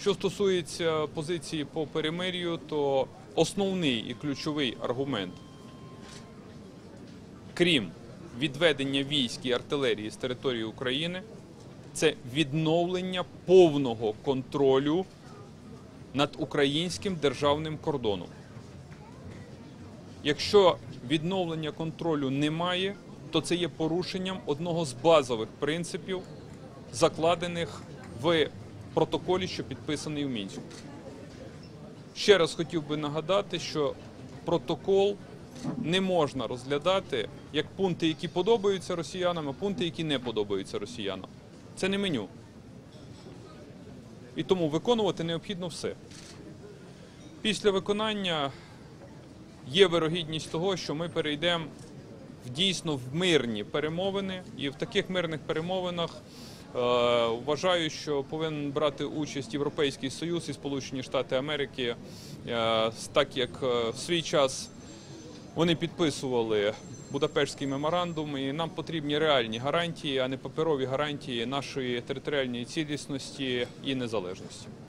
Що стосується позиції по перемир'ю, то основний і ключовий аргумент, крім відведення військ і артилерії з території України, це відновлення повного контролю над українським державним кордоном. Якщо відновлення контролю немає, то це є порушенням одного з базових принципів, закладених в протоколі, що підписаний в Мінську. Ще раз хотів би нагадати, що протокол не можна розглядати як пункти, які подобаються росіянам, а пункти, які не подобаються росіянам. Це не меню. І тому виконувати необхідно все. Після виконання є вирогідність того, що ми перейдемо дійсно в мирні перемовини, і в таких мирних перемовинах вважаю, що повинен брати участь Європейський Союз і Сполучені Штати Америки, е, так як е, в свій час вони підписували Будапештський меморандум, і нам потрібні реальні гарантії, а не паперові гарантії нашої територіальної цілісності і незалежності.